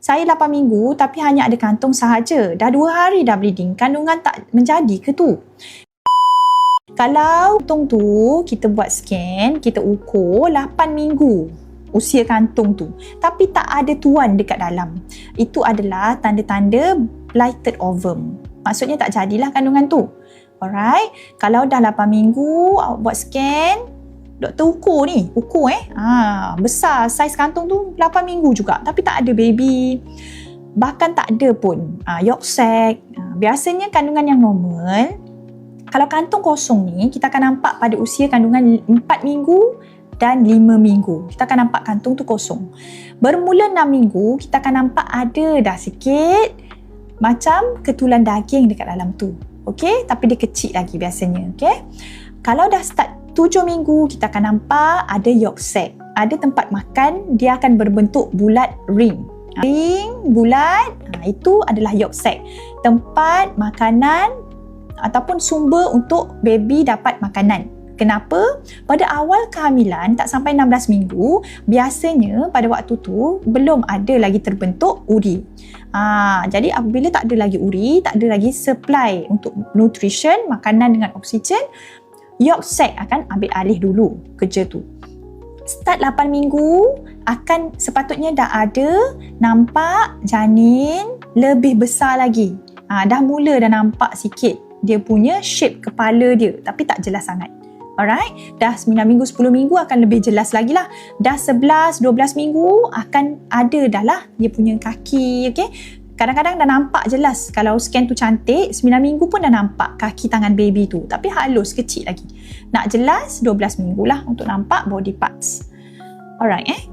Saya 8 minggu tapi hanya ada kantung sahaja. Dah 2 hari dah bleeding. Kandungan tak menjadi ke tu? Kalau kantung tu kita buat scan, kita ukur 8 minggu usia kantung tu. Tapi tak ada tuan dekat dalam. Itu adalah tanda-tanda blighted ovum. Maksudnya tak jadilah kandungan tu. Alright. Kalau dah 8 minggu awak buat scan, doktor ukur ni, ukur eh. Ha, besar saiz kantung tu 8 minggu juga tapi tak ada baby. Bahkan tak ada pun ha, yolk sac. Ha, biasanya kandungan yang normal kalau kantung kosong ni kita akan nampak pada usia kandungan 4 minggu dan 5 minggu. Kita akan nampak kantung tu kosong. Bermula 6 minggu kita akan nampak ada dah sikit macam ketulan daging dekat dalam tu. Okey, tapi dia kecil lagi biasanya, okey. Kalau dah start 7 minggu kita akan nampak ada yolk sac. Ada tempat makan dia akan berbentuk bulat ring. Ring bulat, ha, itu adalah yolk sac. Tempat makanan ataupun sumber untuk baby dapat makanan. Kenapa? Pada awal kehamilan tak sampai 16 minggu, biasanya pada waktu tu belum ada lagi terbentuk uri. Ha, jadi apabila tak ada lagi uri, tak ada lagi supply untuk nutrition, makanan dengan oksigen, yolk sac akan ambil alih dulu kerja tu. Start 8 minggu akan sepatutnya dah ada nampak janin lebih besar lagi. Ha, dah mula dah nampak sikit dia punya shape kepala dia tapi tak jelas sangat. Alright, dah 9 minggu, 10 minggu akan lebih jelas lagi lah. Dah 11, 12 minggu akan ada dah lah dia punya kaki, okay. Kadang-kadang dah nampak jelas kalau scan tu cantik, 9 minggu pun dah nampak kaki tangan baby tu. Tapi halus, kecil lagi. Nak jelas, 12 minggu lah untuk nampak body parts. Alright eh.